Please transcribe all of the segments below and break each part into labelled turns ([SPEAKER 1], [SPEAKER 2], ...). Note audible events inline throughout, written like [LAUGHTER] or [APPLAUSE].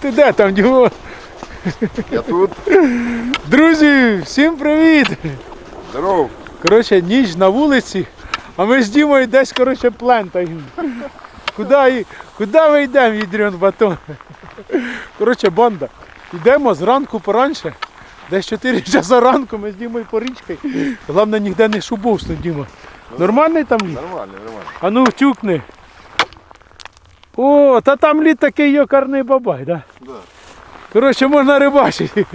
[SPEAKER 1] Ти де там, Дімо?
[SPEAKER 2] Я тут.
[SPEAKER 1] Друзі, всім привіт!
[SPEAKER 2] Здоров.
[SPEAKER 1] Коротше, ніч на вулиці, а ми з Дімою десь, коротше, плентаємо. Куди, куди ми йдемо, Їдріон Батон? Коротше, банда. Йдемо зранку поранше. Десь 4 часа ранку ми з Дімою по річці. Головне, ніде не шубовсно, Діма. Нормальний там лід?
[SPEAKER 2] Нормально, нормально.
[SPEAKER 1] А ну тюкни. О, та там лід такий йокарний бабай, да?
[SPEAKER 2] Да.
[SPEAKER 1] Коротше, можна рибачити.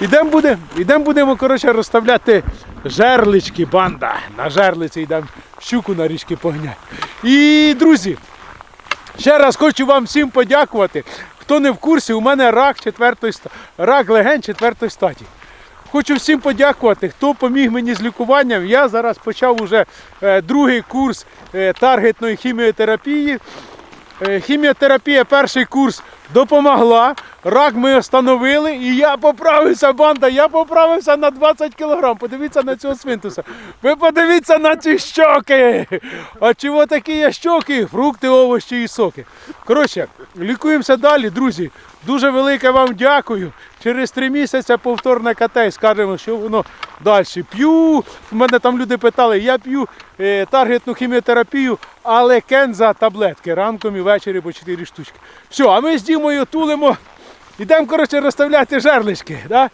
[SPEAKER 1] Ідемо будемо, ідем будемо коротше, розставляти жерлички, банда. На жерлиці йдемо щуку на річки погняти. І, друзі, ще раз хочу вам всім подякувати. Хто не в курсі, у мене рак четвертої рак легень четвертої статі. Хочу всім подякувати, хто поміг мені з лікуванням. Я зараз почав уже е, другий курс е, таргетної хіміотерапії. Е, Хіміотерапія, перший курс допомогла. Рак ми встановили і я поправився, банда, я поправився на 20 кілограм. Подивіться на цього свинтуса. Ви подивіться на ці щоки. А чого такі є щоки? Фрукти, овочі і соки. Коротше, лікуємося далі, друзі. Дуже велике вам дякую. Через три місяці повторне і скажемо, що воно далі. П'ю. У мене там люди питали, я п'ю е, таргетну хіміотерапію, але кенза таблетки ранком і ввечері по 4 штучки. Все, а ми з Дімою тулимо. Ідемо, коротше, розставляти жерлички. Да?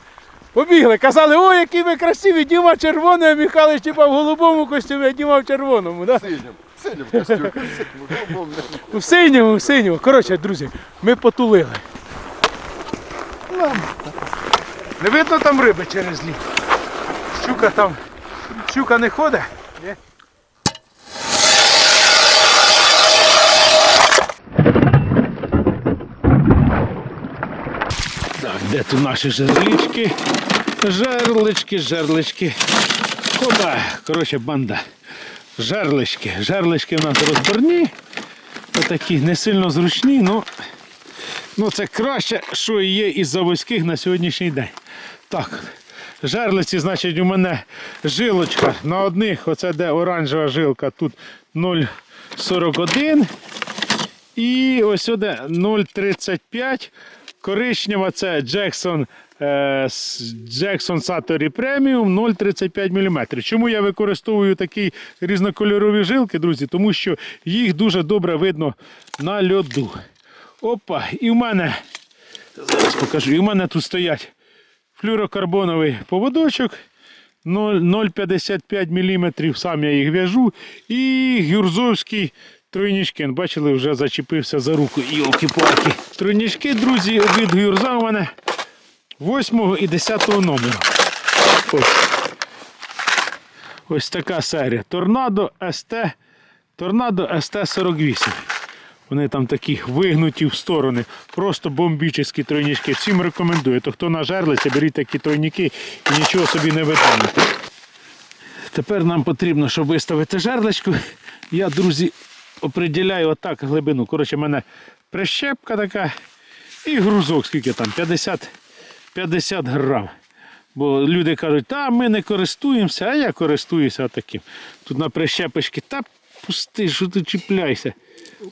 [SPEAKER 1] Побігли, казали, ой, які ви красиві, Діма червоний, а Михайлович типа в голубому костюмі, а Діма в червоному. Да?
[SPEAKER 2] Костюм. Синім. Голубом не-
[SPEAKER 1] В синьому, в синьому. Коротше, друзі, ми потулили. Не видно там риби через лід. Щука там. Щука не ходить. Ні? Так, де тут наші жерлички? Жерлички, жерлички. Хоба. Коротше, банда. Жерлички. Жерлички в нас розборні. Отакі не сильно зручні, ну, ну це краще, що є із заводських на сьогоднішній день. Так, жерлиці, значить, у мене жилочка на одних, оце де оранжева жилка, тут 0,41. І ось сюди 0,35. Коричнева це Jackson, е, Jackson Satori Premium 0,35 мм. Чому я використовую такі різнокольорові жилки, друзі? Тому що їх дуже добре видно на льоду. Опа, і в мене, зараз покажу, і в мене тут стоять флюрокарбоновий поводочок 0,55 мм, сам я їх в'яжу. І гюрзовський тройнічки. Бачили, вже зачепився за руку. Йолки-палки. Тройнічки, друзі, від гюрза у мене 8 і 10 номеру. Ось. Ось така серія. Торнадо СТ. Торнадо СТ-48. Вони там такі вигнуті в сторони. Просто бомбічні тройнічки. Всім рекомендую. То хто на жерлиці, беріть такі тройніки і нічого собі не видумайте. Тепер нам потрібно, щоб виставити жерличку. Я, друзі, оприділяю отак глибину. Коротше, в мене прищепка така і грузок, скільки там, 50, 50 грам. Бо люди кажуть, та ми не користуємося, а я користуюся таким. Тут на прищепочці, та пусти, що ти чіпляйся.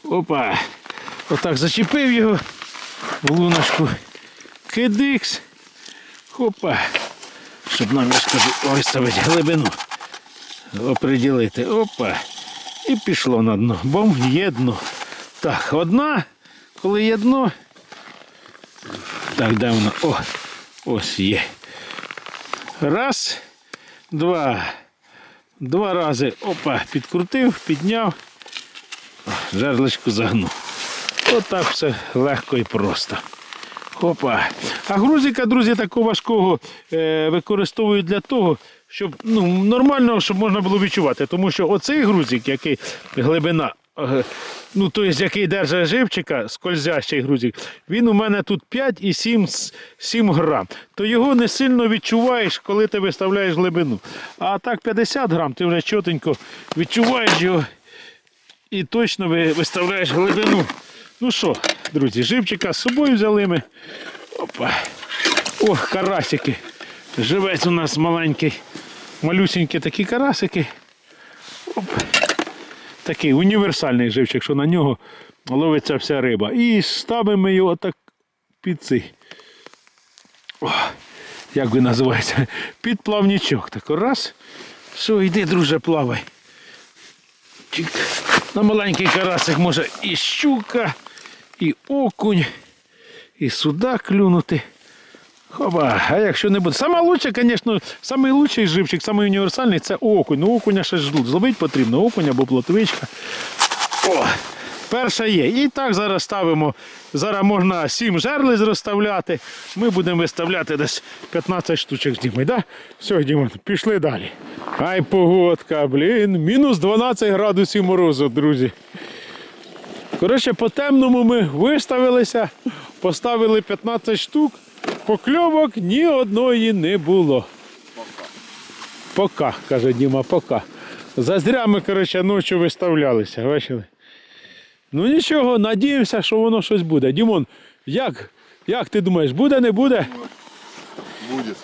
[SPEAKER 1] Опа. Отак зачепив його в луночку. Кидикс. Хопа. Щоб нам, ж виставити глибину. Оприділити. Опа. І пішло на дно. Бом є дно. Так, одна, коли є дно. Так, де воно? О, ось є. Раз, два. Два рази. Опа, підкрутив, підняв. Жерличку загнув. Отак все легко і просто. Опа. А грузика, друзі, такого важкого е, використовують для того, щоб ну, нормально, щоб можна було відчувати. Тому що оцей грузик, який глибина, е, ну той, який держить живчика, скользящий грузик, він у мене тут 5 і 7, 7 грам. То його не сильно відчуваєш, коли ти виставляєш глибину. А так 50 грам, ти вже чотенько відчуваєш його і точно виставляєш глибину. Ну що, друзі, живчика з собою взяли ми. Опа. Ох, карасики. Живець у нас маленький. Малюсенькі такі карасики. Такий універсальний живчик, що на нього ловиться вся риба. І ставимо його так під цей. О, як він називається? Під плавнічок. Так раз. Все, йди, друже, плавай. На маленький карасик може і щука, і окунь, і судак клюнути. Хоба, а якщо не буде. Саме лучше, звісно, лучший живчик, самий універсальний це окунь. Ну окуня ще ж зловити потрібно, окунь або плотвичка. О, перша є. І так зараз ставимо. Зараз можна 7 жерлиць розставляти. Ми будемо виставляти десь 15 штучок з Дімою. Да? Все, Діма, пішли далі. Ай, погодка, блін. Мінус 12 градусів морозу, друзі. Коротше, по темному ми виставилися, поставили 15 штук, покльовок ні одної не було. Пока, каже Діма, пока. Зазря ми, коротше, ночі виставлялися, бачили? Ну нічого, надіємося, що воно щось буде. Дімон, як, як ти думаєш, буде, не буде?
[SPEAKER 2] Будет.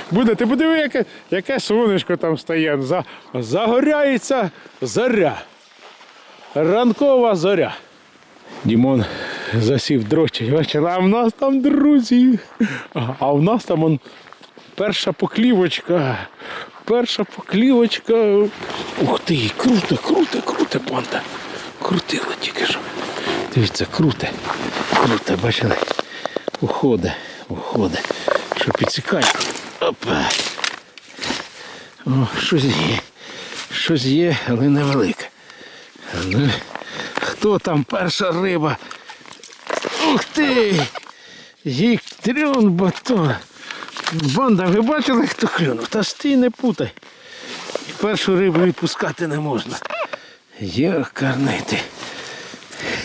[SPEAKER 2] [LAUGHS]
[SPEAKER 1] Буде, ти подиви, яке, яке сонечко там стає. За, загоряється зоря. Ранкова зоря. Дімон засів дрочить, а в нас там друзі. А в нас там он, перша поклівочка. Перша поклівочка. Ух ти, круто, круто, круто, панда. Крутило тільки що. Дивіться, круте. Круте, бачили? Уходить, уходить. Що підсікає. Опа. О, щось є. Щось є, але невелике. Ну, хто там перша риба? Ух ти! Їктрюн батон. Банда, ви бачили, хто клюнув? Та стій не путай. Першу рибу відпускати не можна. Йокарнити.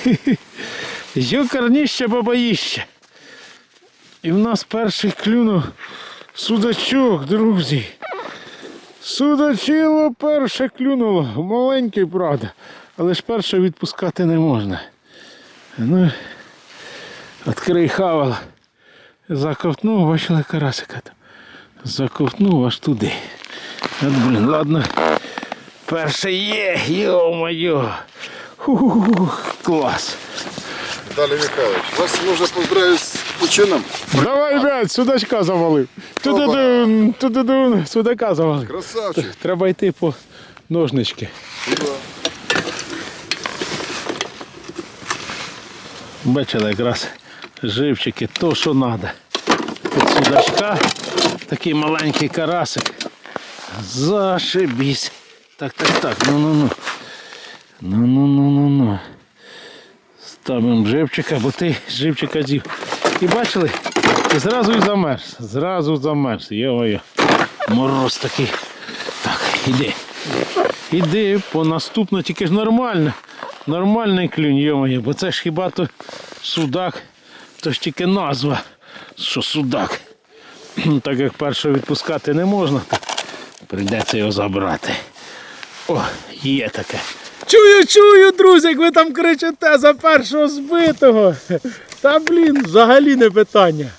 [SPEAKER 1] [LAUGHS] Йокарніще бабаїще. І в нас перший клюнув судачок, друзі. Судачило перше клюнуло. Маленький, правда. Але ж перше відпускати не можна. Ну, відкрий хавал. Заковтнув, бачили карасика там. Заковтнув аж туди. От, блін, ладно. Перше є, йо-моє. Клас.
[SPEAKER 2] Виталий Михайлович, вас нужно поздравить с почином.
[SPEAKER 1] Давай, блядь, судачка завалив. Ту-ду-дун, ту-ду-дун, судака завалив.
[SPEAKER 2] Красавчик.
[SPEAKER 1] Треба йти по ножнички. Бачили якраз живчики, то що треба. Під судачка такий маленький карасик. Зашибісь. Так, так, так, ну ну ну. Ну ну ну ну ну. Ставимо живчика, бо ти живчика з'їв. І бачили? І зразу і замерз. Зразу замерз. Йо-моє. Мороз такий. Так, іди. Іди по наступну, тільки ж нормально. Нормальний клюнь, йомає, бо це ж хіба то судак, то ж тільки назва, що судак. Так як першого відпускати не можна, то прийдеться його забрати. О, є таке. Чую, чую, друзі, як ви там кричите за першого збитого. Та блін, взагалі не питання.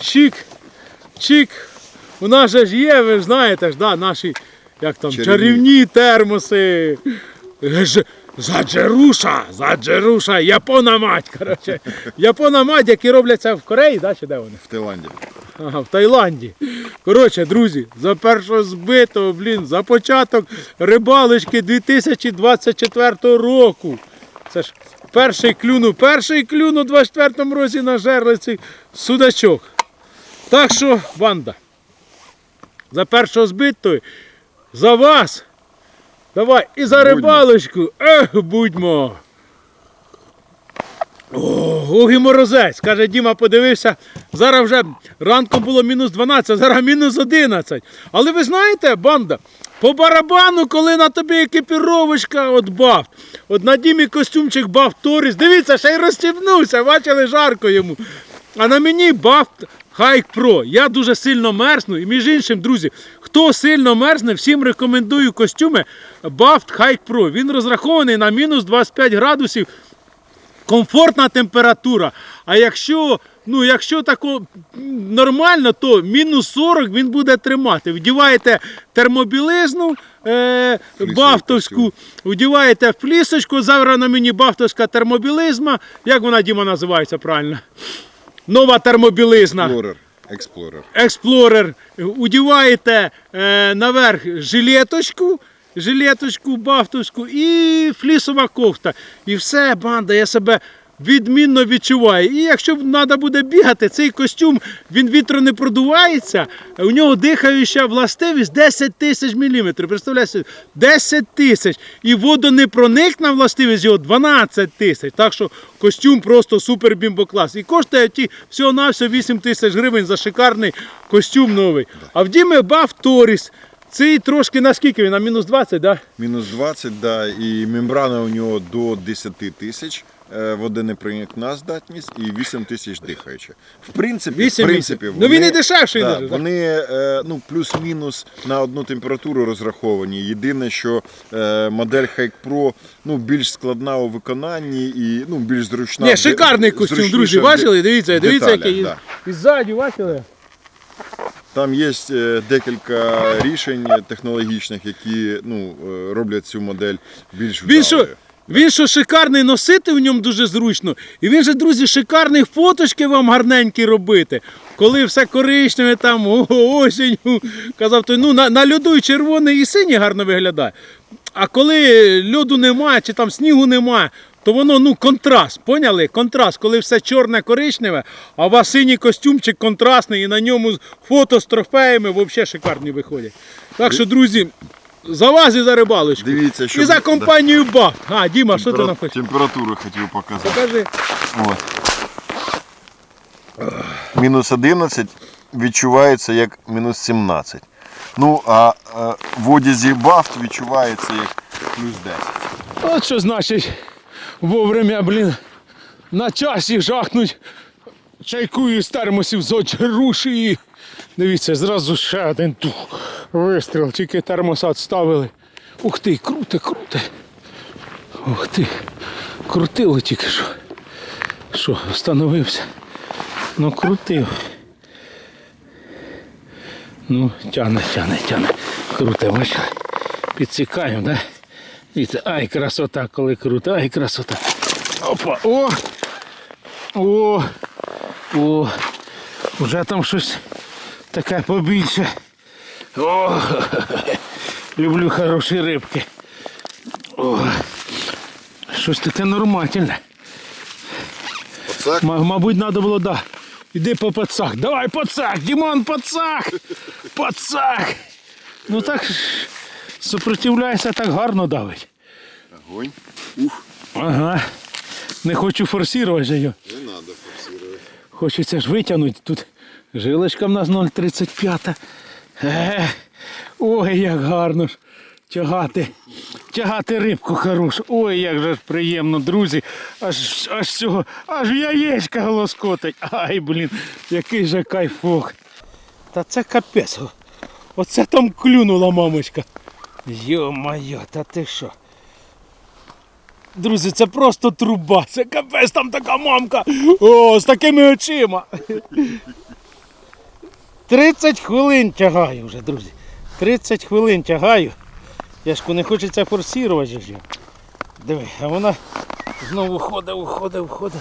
[SPEAKER 1] Чик, чик. У нас же ж є, ви ж знаєте ж, да, наші як там,
[SPEAKER 2] Чарівні.
[SPEAKER 1] чарівні термоси. Ж- Заджеруша, заджеруша, япона мать, коротше. Япона мать, які робляться в Кореї, да, чи де вони?
[SPEAKER 2] В Таиланде.
[SPEAKER 1] Ага, в Таїланді. Коротше, друзі, за першого збитого, блін, за початок рибалочки 2024 року. Це ж перший клюнув, перший клюнув у 24 році на жерлиці судачок. Так що, банда, за першого збитого, за вас. Давай і за рибалочку. Ех, будьмо. О, ох і морозець. Каже, Діма подивився. Зараз вже ранком було мінус 12, зараз мінус 11. Але ви знаєте, банда, по барабану, коли на тобі екіпіровочка от бафт. От на Дімі костюмчик бафт Торіс. Дивіться, ще й розстібнувся, бачили, жарко йому. А на мені бафт Хайк Pro. Я дуже сильно мерзну. І між іншим, друзі, хто сильно мерзне, всім рекомендую костюми Бафт Хайк Pro. Він розрахований на мінус 25 градусів комфортна температура. А якщо, ну, якщо тако нормально, то мінус 40 він буде тримати. Вдіваєте термобілизну е, бафтовську, вдіваєте в флісочку, зараз на мені бафтовська термобілизма. Як вона Діма називається правильно? нова термобілизна.
[SPEAKER 2] Експлорер. Експлорер.
[SPEAKER 1] Експлорер, удіваєте е, наверх жилеточку, жилеточку бафтовську і флісова кофта. І все, банда, я себе відмінно відчуваю. І якщо треба буде бігати, цей костюм він вітру не продувається, у нього дихаюча властивість 10 тисяч міліметрів. Представляєте, 10 тисяч. І водонепроникна властивість його 12 тисяч. Так що костюм просто супер бімбоклас. І коштує ті всього-навсього 8 тисяч гривень за шикарний костюм новий. А в Діми Баф Торіс. Цей трошки наскільки він? На мінус 20, да?
[SPEAKER 2] Мінус 20, да, і мембрана у нього до 10 тисяч. Е, Водонепроникна здатність і 8 тисяч дихаюча. В принципі,
[SPEAKER 1] 8
[SPEAKER 2] в принципі
[SPEAKER 1] Ну, він і дешевший
[SPEAKER 2] да, вони е, ну, плюс-мінус на одну температуру розраховані. Єдине, що е, модель Hike Pro ну, більш складна у виконанні і ну, більш зручна.
[SPEAKER 1] Ні, шикарний костюм, друзі. Бачили? Дивіться, дивіться, який.
[SPEAKER 2] да.
[SPEAKER 1] І ззаді, бачили?
[SPEAKER 2] Там є декілька рішень технологічних, які ну, роблять цю модель більш вдалою.
[SPEAKER 1] Він що шикарний носити в ньому дуже зручно. І він же, друзі, шикарний фоточки вам гарненькі робити. Коли все коричневе, там [LAUGHS] осінь, казав, той, ну, на, на льоду і червоний і синій гарно виглядає. А коли льоду немає чи там снігу немає, то воно ну контраст. Поняли? Контраст, коли все чорне коричневе, а у вас синій костюмчик контрастний і на ньому фото з трофеями взагалі шикарні виходять. Так що, друзі, за за рибалочку.
[SPEAKER 2] Дивіться, що
[SPEAKER 1] І за компанію БАФ. А, Діма, що ти нам хочеш?
[SPEAKER 2] Температуру хотів показати.
[SPEAKER 1] Покажи.
[SPEAKER 2] От. Мінус 11 відчувається як мінус 17. Ну, а е, в одязі бафт відчувається як плюс 10.
[SPEAKER 1] От що значить вовремя, блін, на часі жахнуть чайку термосів з очеруші. і Дивіться, зразу ще один тух, вистріл, тільки термоса відставили. Ух ти, круте, круте. Ух ти. Крутило тільки що. Що, встановився? Ну крутив. Ну, тяне, тяне, тяне. Круте, бачили? Підсікаємо, да? Дивіться, ай, красота, коли круто, ай, красота. Опа, о! О! О! Вже там щось таке побільше. О! [LAUGHS] Люблю хороші рибки. О! Щось таке нормальне. М- мабуть, треба було, да. Іди по пацак. Давай пацак, Дімон, пацак! Пацак! Ну так ж, супротивляйся, так гарно давить.
[SPEAKER 2] огонь. Ух,
[SPEAKER 1] Ага. Не хочу форсувати же його.
[SPEAKER 2] не треба форсувати.
[SPEAKER 1] Хочеться ж витягнути. Тут жилочка в нас 0,35. Е, ой, як гарно ж тягати. Тягати рибку хорошу. Ой, як же ж приємно, друзі. Аж аж цього, аж яєчка голоскотить. Ай, блін, який же кайфок. Та це капець. Оце там клюнула мамочка. Йо-моє, та ти що? Друзі, це просто труба. Це капець там така мамка. О, з такими очима. 30 хвилин тягаю вже, друзі. 30 хвилин тягаю. Яшку не хочеться форсувати. Диви, а вона знову ходить, уходить, уходить.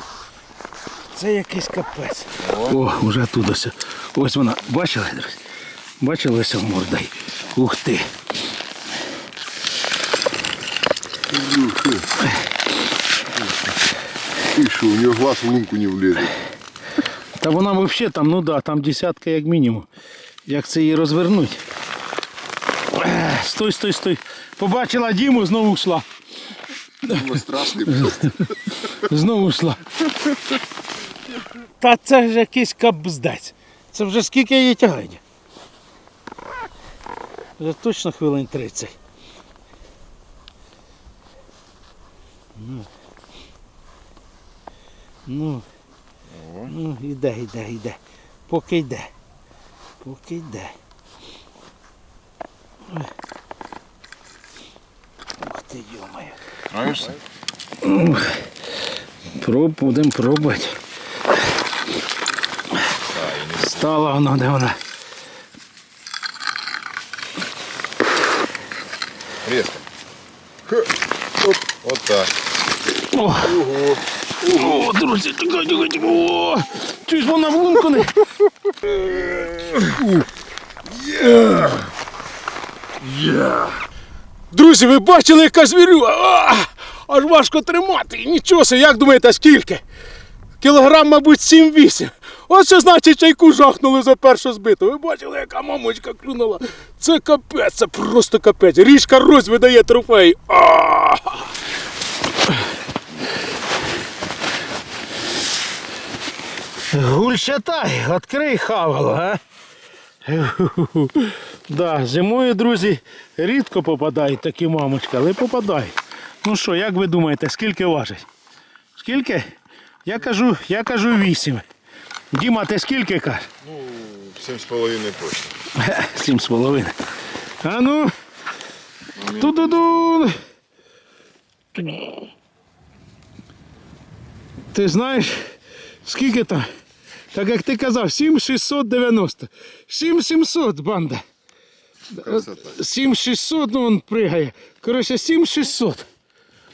[SPEAKER 1] Це якийсь капець. О, вже тут ось. Ось вона. Бачили, друзі? Бачили ось морда? Ух ти.
[SPEAKER 2] Що, у нього глаз в лунку не влізе.
[SPEAKER 1] Та вона взагалі там, ну да, там десятка як мінімум. Як це її розвернуть? Е, Стой, стой, стой. Побачила Діму, знову йшла.
[SPEAKER 2] Дима страшний.
[SPEAKER 1] Знову йшла. Та це ж якийсь кабздець. Це вже скільки її тягає? Вже точно хвилин 30. Ну. Ну. Ну, іде, іде, іде. Поки йде. Поки йде. Ух ти, йомаю.
[SPEAKER 2] Нравишся?
[SPEAKER 1] Проб, будемо пробувати. Стала вона, де вона.
[SPEAKER 2] Резко. Оп. От так. Ого.
[SPEAKER 1] О, друзі, чекай, чекай, чекай. О, чуєш, вона в лунку не. Друзі, ви бачили, яка звірюга? Аж важко тримати. Нічого себе, як думаєте, скільки? Кілограм, мабуть, 7-8. Ось що значить чайку жахнули за першу збиту. Ви бачили, яка мамочка клюнула. Це капець, це просто капець. Ріжка Рось видає трофей. А! Гульшатай, відкрий хавало, а? Да, зимою, друзі, рідко попадають такі мамочки, але попадають. Ну що, як ви думаєте, скільки важить? Скільки? Я кажу, я кажу вісім. Діма, ти скільки кажеш?
[SPEAKER 2] Сім з половиною точно. [LAUGHS]
[SPEAKER 1] Сім з половиною. А ну. Ту-ду-ду. Ти знаєш, скільки там? Так як ти казав, 7690. 7700, банда.
[SPEAKER 2] Красота.
[SPEAKER 1] 7600, ну він пригає. Коротше, 7600.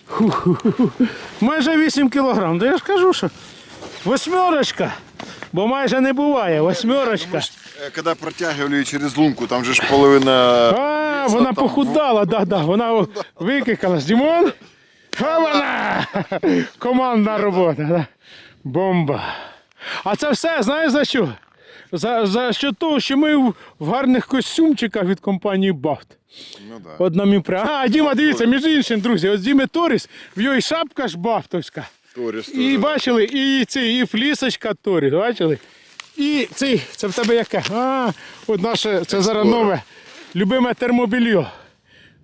[SPEAKER 1] Ху-ху-ху. Майже 8 кілограм. Да я ж кажу, що восьмерочка. Бо майже не буває. Восьмерочка.
[SPEAKER 2] Е, Коли протягували через лунку, там же ж половина.
[SPEAKER 1] А, вона похудала, да, да, вона о, викикалась. Дімон? А вона! Командна робота. Да. Бомба. А це все, знаєш за що? За, за що того, що ми в, в гарних костюмчиках від компанії Бафт.
[SPEAKER 2] Ну да.
[SPEAKER 1] От нам і при... А, Діма, дивіться, між іншим, друзі, от Діми Торіс, в його і шапка ж бафтовська.
[SPEAKER 2] Торіс
[SPEAKER 1] І бачили, і цей, і флісочка Торіс, бачили? І цей, це в тебе яке? А, от наше, це зараз нове, любиме термобільйо.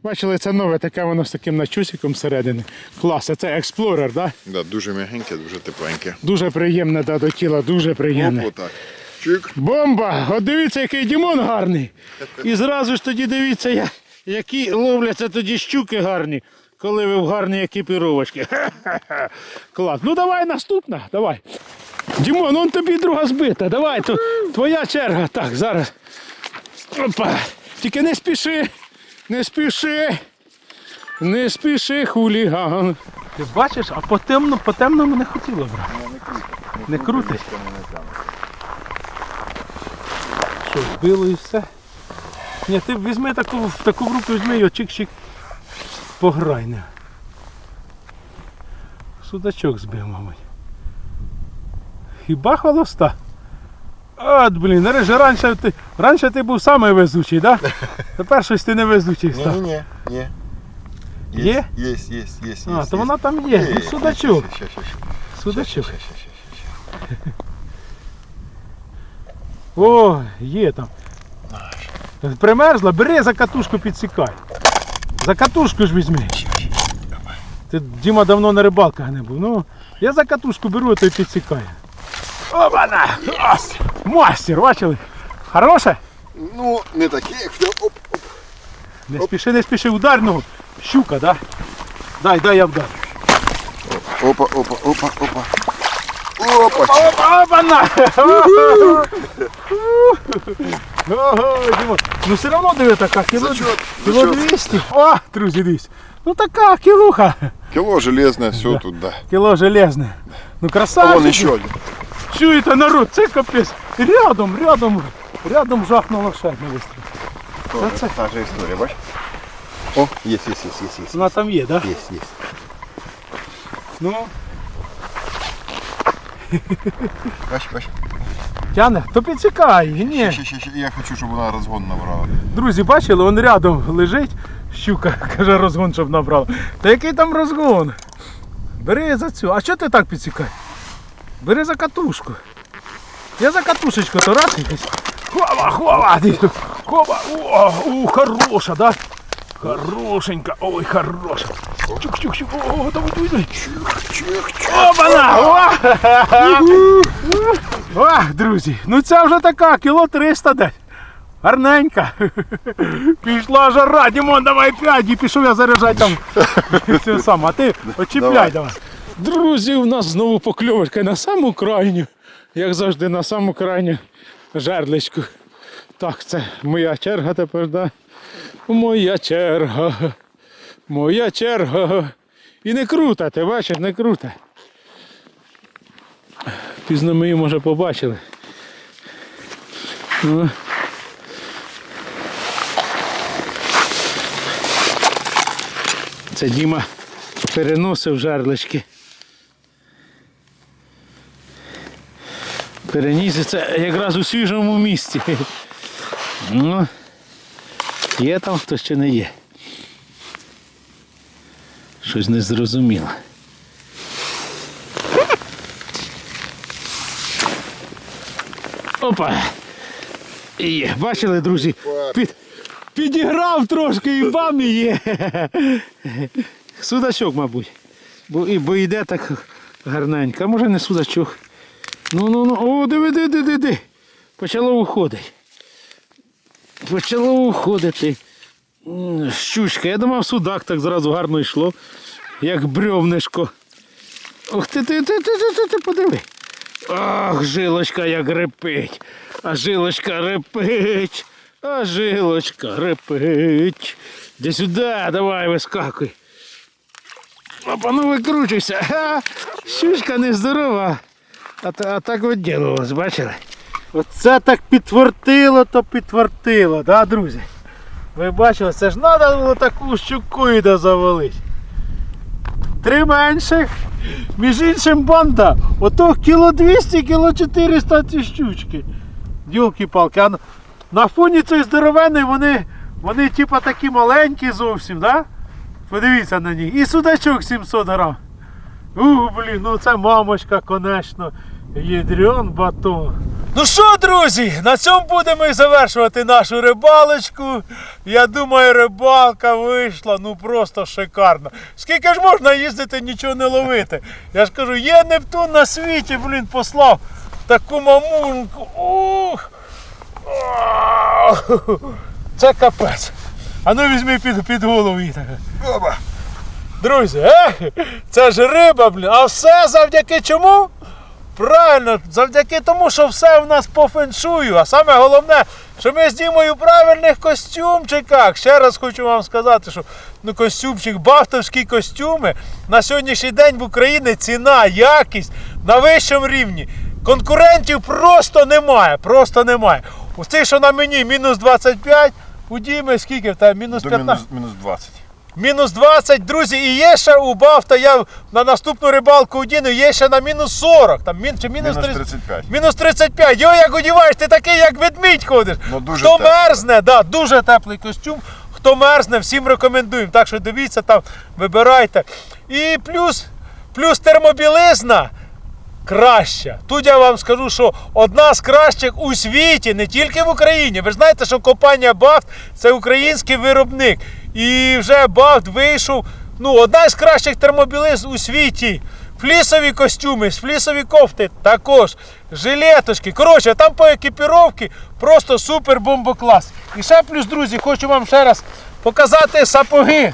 [SPEAKER 1] Бачили, це нове, таке воно з таким начусиком всередині. Клас, це експлорер, да?
[SPEAKER 2] Да, дуже м'ягеньке, дуже тепленьке.
[SPEAKER 1] Дуже приємне да, до тіла, дуже приємне.
[SPEAKER 2] Оп. Чик.
[SPEAKER 1] Бомба! От дивіться, який Дімон гарний. І зразу ж тоді дивіться, я- які ловляться тоді щуки гарні, коли ви в гарній екіпіровочці. [LAUGHS] Клас. Ну давай наступна, давай. Дімон, он тобі друга збита. Давай, то, твоя черга. Так, зараз. Опа. Тільки не спіши. Не спіши. Не спіши, хуліган. Ти бачиш, а по темному, по темному не хотіло брати. Не крутить. Що, збило і все? Ні, ти візьми таку, таку в руку візьми його, чик-чик. Пограй не. Судачок збив, мабуть. Хіба холоста? От, блін, нарешті раніше ти, раніше ти був самий везучий, так? Да? [LAUGHS] Тепер щось ти не везучий став.
[SPEAKER 2] Ні-ні-ні.
[SPEAKER 1] Є?
[SPEAKER 2] Є, є, є, є.
[SPEAKER 1] А, то вона там є. Ну, судачок. Судачок. О, є там. Примерзла, бери за катушку підсікай. За катушку ж візьми. Ти Діма давно на рибалках не був. Ну, я за катушку беру, а той підсікає. Опана! Ось! Мастер, бачили? Хороше?
[SPEAKER 2] Ну, не таке, як в оп, оп.
[SPEAKER 1] Не спіши, не спіши, удар ногу. Щука, да? Дай, дай я вдарю.
[SPEAKER 2] Опа, опа, опа, опа. Опа,
[SPEAKER 1] Опа, опана! Ого, Діма. Ну все одно диви така, кіло,
[SPEAKER 2] Зачет,
[SPEAKER 1] кіло
[SPEAKER 2] зачет.
[SPEAKER 1] 200. О, друзі, дивись. Ну така кілуха.
[SPEAKER 2] Кило железное, все тут, да.
[SPEAKER 1] Кіло железне. Ну
[SPEAKER 2] А
[SPEAKER 1] красавчик.
[SPEAKER 2] вон еще один.
[SPEAKER 1] Чуєте, народ, це капець. Рядом, рядом, рядом жахнуло ще одне вистріл.
[SPEAKER 2] Тоже
[SPEAKER 1] це-
[SPEAKER 2] та же история, бачиш? О, есть, есть, есть, есть, есть.
[SPEAKER 1] Вона там є, так? Да?
[SPEAKER 2] Есть, есть.
[SPEAKER 1] Ну,
[SPEAKER 2] Бачиш, бачиш.
[SPEAKER 1] тяне, то підсікай. Ні.
[SPEAKER 2] Ще, ще, ще. Я хочу, щоб вона розгон набрала.
[SPEAKER 1] Друзі, бачили, он рядом лежить. Щука [LAUGHS] каже, розгон, щоб набрала. Та який там розгон? Бери за цю. А що ти так підсікай? Бери за катушку. Я за катушечку, то раз якось. Хова, хова! Хова! О, о, хороша, да? Хорошенька, ой, хороша. Чук-чук-чук, о, давай, давай, давай. Опана! О! О, друзі, ну це вже така, кіло 300 десь. Гарненька. Пішла жара, Дімон, давай п'ять, і пішов я заряджати там. Все саме, а ти очіпляй
[SPEAKER 2] Давай.
[SPEAKER 1] давай. Друзі, у нас знову покльовочка на саму крайню, як завжди, на саму крайню жерличку. Так, це моя черга тепер, да? Моя черга. Моя черга. І не крута, ти бачиш, не крута. Пізно ми її, може, побачили. Ну. Це Діма переносив жерлички. Переніс якраз у свіжому місці. Ну, є там хтось чи не є. Щось незрозуміло. Опа! Є, бачили, друзі? Під, підіграв трошки і бам і є. Судачок, мабуть. Бо, і, бо йде так гарненько. А може не судачок. Ну, ну, ну, о, диви, диви, диви, диви. Почало уходити. Почало уходити. Щучка. Я думав, судак так зразу гарно йшло, як брьовнишко. Ох ти, ти, ти, ти, ти, ти, ти подиви. Ах, жилочка як репить. А жилочка репить. А жилочка репить. Де сюди, давай вискакуй. Опа, ну викручуйся. Щучка нездорова. А, а так відділилось, бачили? Оце так підтвортило, то підтвортило, да, друзі? Ви бачили, це ж треба було таку щуку і завалити. Три менших. Між іншим банда. Ото кіло 200, кіло 400 ці щучки. Ділки-палки. А на- фоні цієї здоровенної вони, вони типа такі маленькі зовсім, да? Подивіться на них. І судачок 700 грам. У, блін, ну це мамочка, конечно. Єдрен батон. Ну що, друзі, на цьому будемо і завершувати нашу рибалочку. Я думаю, рибалка вийшла ну просто шикарно. Скільки ж можна їздити, нічого не ловити? Я ж кажу, є Нептун на світі, блін, послав таку мамунку. Ух! Це капець. А ну візьми під, під голову її. Друзі, ех, це ж риба, блін. А все завдяки чому? Правильно, завдяки тому, що все в нас по феншую. А саме головне, що ми з Дімою в правильних костюмчиках. Ще раз хочу вам сказати, що ну, костюмчик, бафтовські костюми на сьогоднішній день в Україні ціна, якість на вищому рівні. Конкурентів просто немає. Просто немає. У цей, що на мені мінус 25, у Діми скільки в тебе? Мінус
[SPEAKER 2] До
[SPEAKER 1] 15.
[SPEAKER 2] мінус, мінус 20.
[SPEAKER 1] Мінус 20, друзі, і є ще у Бафта, я на наступну рибалку удіну, є ще на мінус 40, там мін, чи мінус,
[SPEAKER 2] Мінус 35.
[SPEAKER 1] мінус 35. Йо, як одіваєш, ти такий, як ведмідь ходиш.
[SPEAKER 2] Ну, дуже
[SPEAKER 1] Хто
[SPEAKER 2] тепло.
[SPEAKER 1] мерзне, да, дуже теплий костюм. Хто мерзне, всім рекомендуємо. Так що дивіться там, вибирайте. І плюс, плюс термобілизна краща. Тут я вам скажу, що одна з кращих у світі, не тільки в Україні. Ви ж знаєте, що компанія Бафт це український виробник. І вже Бафт вийшов. Ну, одна з кращих термобілизн у світі. Флісові костюми, флісові кофти також, жилеточки. Коротше, там по екіпіровці просто супер бомбоклас. І ще плюс, друзі, хочу вам ще раз показати сапоги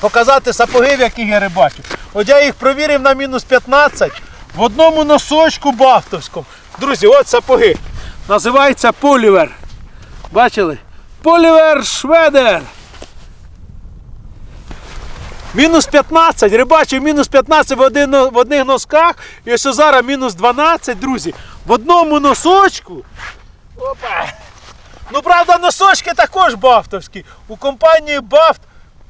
[SPEAKER 1] показати сапоги, в яких я рибачу. От я їх провірив на мінус 15 в одному носочку бафтовському. Друзі, от сапоги. Називається Полівер. Бачили? Полівер Шведер. Мінус 15, рибачив мінус 15 в, один, в одних носках. І ось зараз мінус 12, друзі. В одному носочку. Опа. Ну, правда, носочки також бафтовські. У компанії Бафт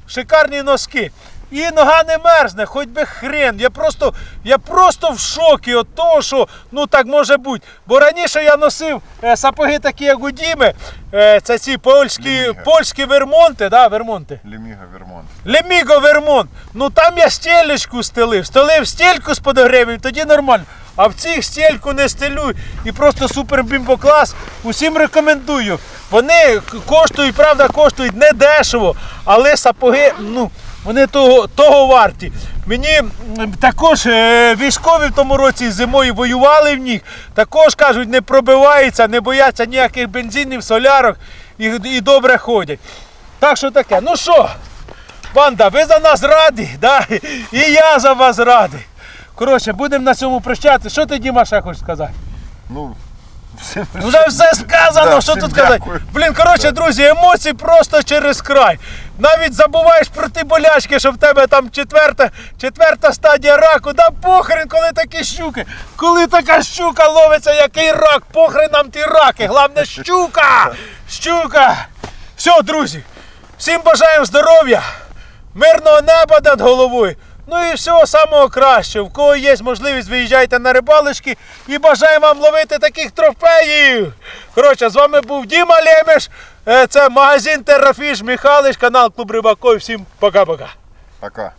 [SPEAKER 1] шикарні носки. І нога не мерзне, хоч би хрен. Я просто, я просто в шокі від того, що ну так може бути. Бо раніше я носив е, сапоги такі, як у Діми. Е, це ці польські, польські вермонти, да, вермонти.
[SPEAKER 2] Леміга Вермонт.
[SPEAKER 1] Леміго Вермонт. Ну там я стелечку стелив. Стелив стельку з подогревом, тоді нормально. А в цих стельку не стелю. І просто супер бімбоклас. Усім рекомендую. Вони коштують, правда, коштують не дешево, але сапоги, ну, вони того, того варті. Мені також е, військові в тому році зимою воювали в них. Також кажуть, не пробиваються, не бояться ніяких бензинів, солярок і, і добре ходять. Так що таке. Ну що? Банда, ви за нас раді, да? і я за вас радий. Коротше, будемо на цьому прощати. Що ти, Діма, ще хочеш сказати?
[SPEAKER 2] Ну, все
[SPEAKER 1] Вже все сказано,
[SPEAKER 2] Да,
[SPEAKER 1] що тут казати. Блін, коротше, друзі, емоції просто через край. Навіть забуваєш про ті болячки, що в тебе там четверта, четверта стадія раку. Да похрен, коли такі щуки. Коли така щука ловиться, який рак, похрен нам ті раки. Головне [LAUGHS] щука! Щука! Все, друзі, всім бажаємо здоров'я, мирного неба над головою. Ну і всього самого кращого. В кого є можливість, виїжджайте на рибалочки і бажаю вам ловити таких трофеїв. Коротше, з вами був Діма Лемеш. Е, Це магазин Террафіш Михайлович, канал Клуб Рибаков. Всім пока-пока.
[SPEAKER 2] Пока.